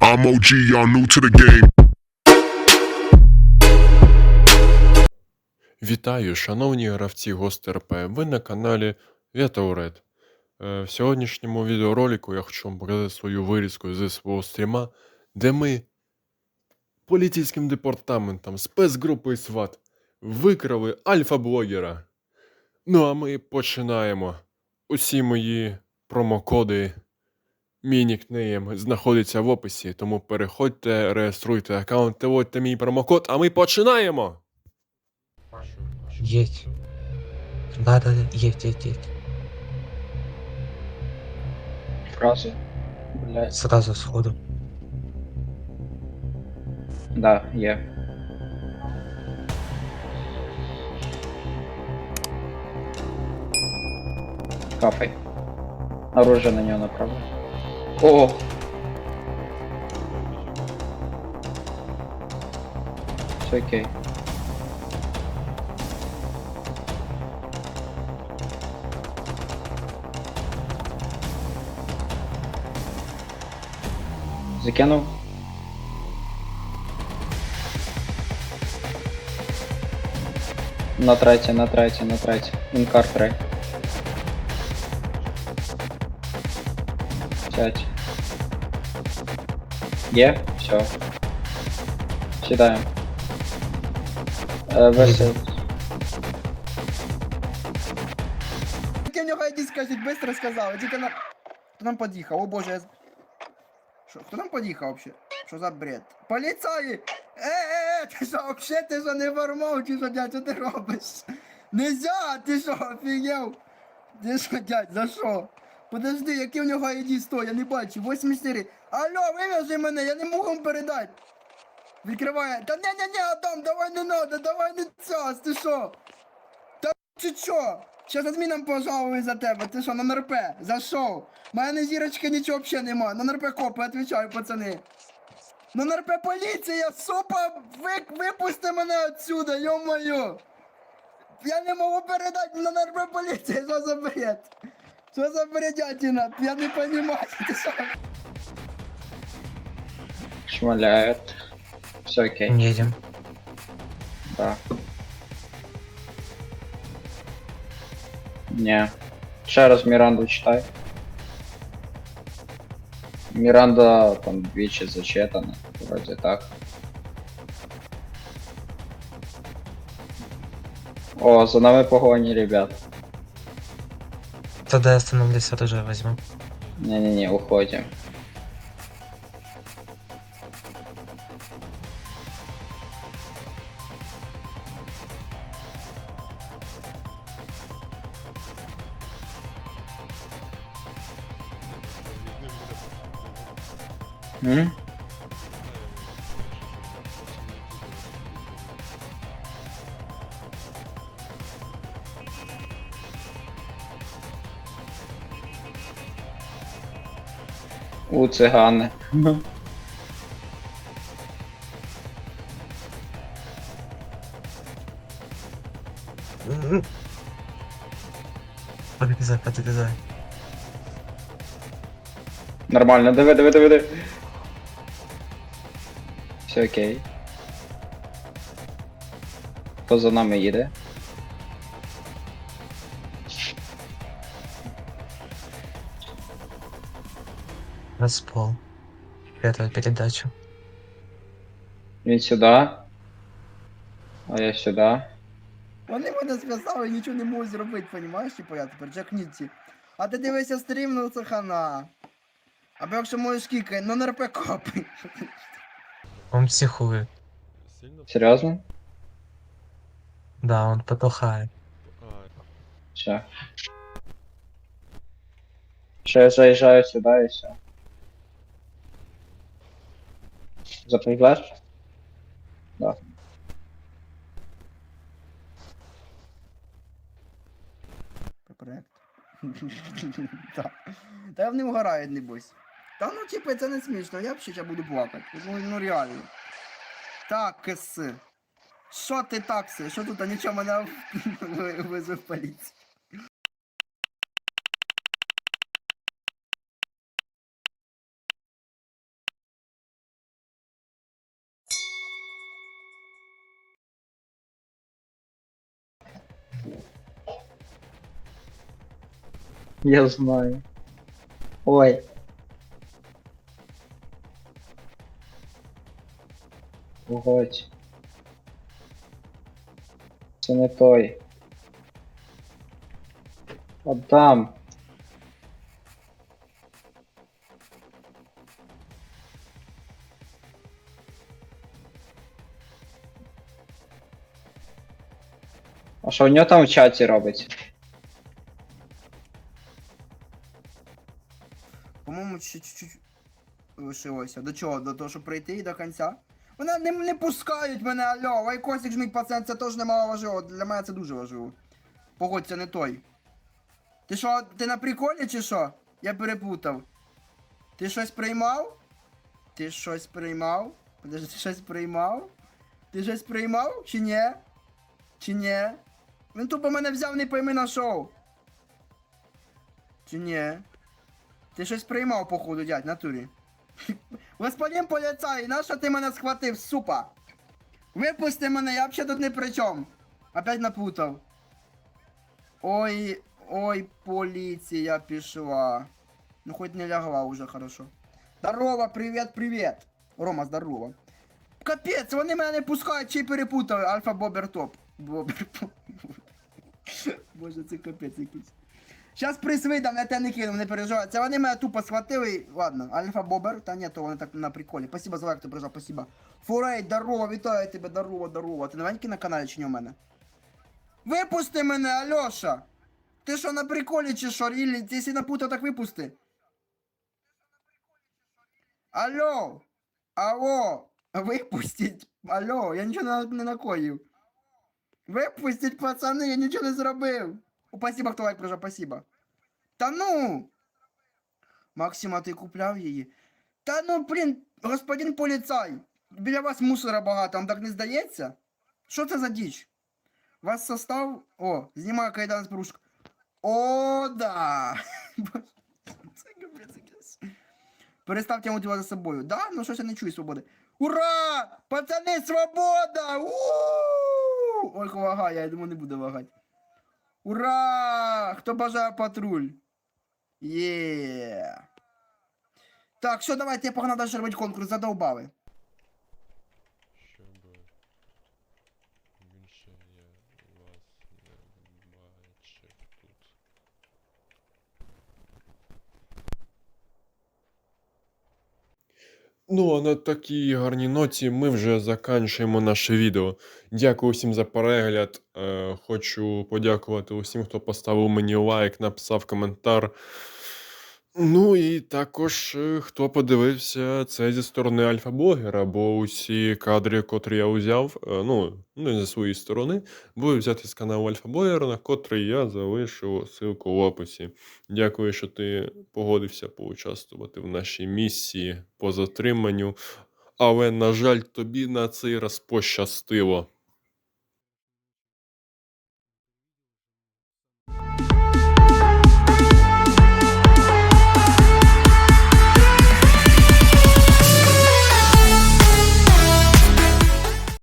I'm OG, y'all new to the game. Вітаю, шановні гравці ГОСТ.РП. Ви на каналі Вєтауред. Е, В сьогоднішньому відеоролику я хочу вам показати свою вирізку зі свого стріма, де ми поліцейським департаментом спецгрупи СВАТ викрали альфа-блогера. Ну а ми починаємо. Усі мої промокоди, мій нікнейм знаходяться в описі, тому переходьте, реєструйте аккаунт, вводьте мій промокод, а ми починаємо! Да, да, есть, есть, есть. Фразы. Блять. Сразу сходу. Да, є. Кафай. Оружие на нее направлено. О! Все окей. Закинув. На третє, на третє, на третє. Інкар трей. Сядь. Є? Все. Сідаємо. Е, весело. Тільки в нього іди скажіть, швидко сказав, тільки на... Хто нам під'їхав? О боже, я... з- Що, хто нам під'їхав вообще? Що за бред? Поліцаї! Е, е, е, ти що, вообще ти що не вормов, чи що, дядь, що ти робиш? Нельзя, ти що, офігел? Ти що, дядь, за що? Подожди, який в нього ID 100, я не бачу, 84. Алло, вив'яжи мене, я не можу вам передати. Відкриває. Та не, не, не, Адам, давай не надо, давай не час, ти що? Чи що? Ще за зміном пожалуй за тебе. Ти що, на НРП? За що? У мене зірочки нічого взагалі нема. На НРП копи, отвечаю, пацани. На НРП поліція, супа, ви, випусти мене отсюда, йо-моє. Я не можу передати на НРП поліція, що за бред? Що за бредятина? Я не розумію, ти що? Шмаляет. Все окей. Едем. Да. Не. Ще раз Міранду читай. Міранда там двічі зачитана. Вроді так. О, за нами погоні, ребят. Тогда я остановлюсь, оружие возьму. Не-не-не, уходим. М? У цигани. Подвязай, подвязай. Нормально, диви, диви, диви, диви. Все окей. Хто за нами їде? Распол. Первую передачу. Він сюди. А я сюди. Вони мене зв'язали і нічого не можуть зробити, понімаєш, типу я тепер джакніці. А ти дивися стрім, ну це хана. Або якщо можеш кікай, ну на РП копи. Он психует. Сильно Серйозно? Да, он потухает. покає. Все. Ще я заїжджаю сюди і все. Запряглеш? Да. Проект. Так. Та вони вгорають, небось. Та ну типу це не смішно, я взагалі буду плакати. Ну, ну реально. Кс. Що ти такси? Що тут? Нічого мене визвав поліцію. Я знаю. Ой. Погодь. Це не той. Адам. А що в нього там в чаті робиться? Ще чуть-чуть лишилося. До чого? До того, щоб прийти і до кінця. Вони не, не пускають мене, алло, лайкосик жміть пацан, це теж немало важливо. Для мене це дуже важливо. Погодь, це не той. Ти що, ти на приколі чи що? Я перепутав. Ти щось приймав? Ти щось приймав? Подожди, ти щось приймав? Ти щось приймав? Чи ні? Чи ні? Він тупо мене взяв, не пойми на шоу. Чи ні? Ти щось приймав, походу, дядь, натурі. Господин поліцай, нащо ти мене схватив, супа? Випусти мене, я взагалі тут не при чому. Опять напутав. Ой, ой, поліція пішла. Ну хоть не лягла уже хорошо. Здорово, привіт, привіт. Рома, здорово. Капець, вони мене не пускають, чи перепутали. Альфа Бобер Топ. Бобер Топ. Боже, це капець якийсь. Щас приз видам, я тебе не кину, не переживай. Це вони мене тупо схватили. Ладно, Альфа Бобер, та ні, то вони так на приколі. Спасибо за лайк, ти прижав, спасибо. Фурей, здорово, вітаю тебе, здорово, здорово. Ти новенький на каналі чи не у мене? Випусти мене, Альоша! Ти що на приколі чи що? Ілі, ти якщо напутав, так випусти. Алло! Алло! Випустіть! Алло, я нічого не накоїв. Випустіть, пацани, я нічого не зробив. Спасибо, хто лайк прижав, спасибо. Та ну! Максима, ти купляв її? Та ну, блін, господин поліцай! Біля вас мусора багато, вам так не здається? Що це за діч? Вас состав. О, знімаю кайдан з порушка. О, да! Боже, Це. Перестав тягнути вас за собою. Да? Ну щось я не чую свободи. Ура! Пацани, свобода! У! Ой, вага, я думаю, не буду вагати. Ура! Хто бажає патруль? Є. Так, що давайте я погнав далі робити конкурс, задовбали. Щоб більше я вас не бачив тут. Ну, а на такій гарній ноті ми вже заканчуємо наше відео. Дякую всім за перегляд. Е, хочу подякувати усім, хто поставив мені лайк, написав коментар. Ну і також е, хто подивився це зі сторони альфа-блогера, бо усі кадри, котрі я узяв, е, ну, не зі своєї сторони, були взяті з каналу альфа-блогера, на котрий я залишу ссылку в описі. Дякую, що ти погодився поучаствувати в нашій місії по затриманню. Але, на жаль, тобі на цей раз пощастило.